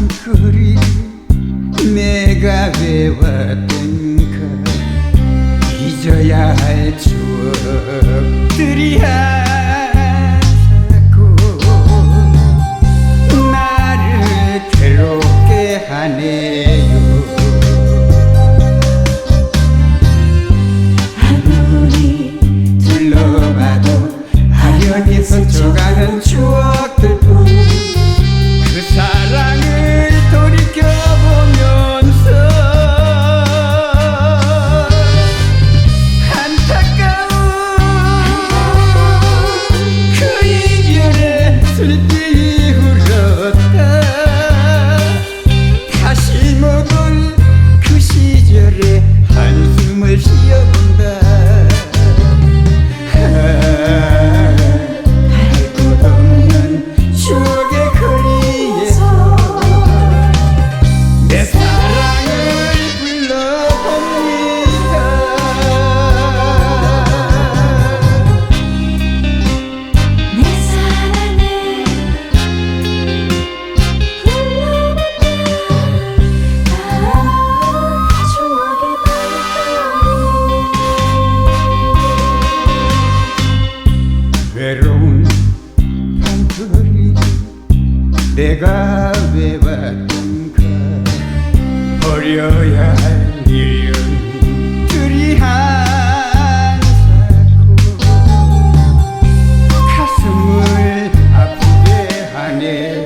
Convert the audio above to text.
참 그리 내가 외웠던가 잊어야 할 추억들이야. Seni did. 내가 왜 왔는가 버려야 할 이유, 둘이, 한 사고 가슴 을 아프 게 하 네요.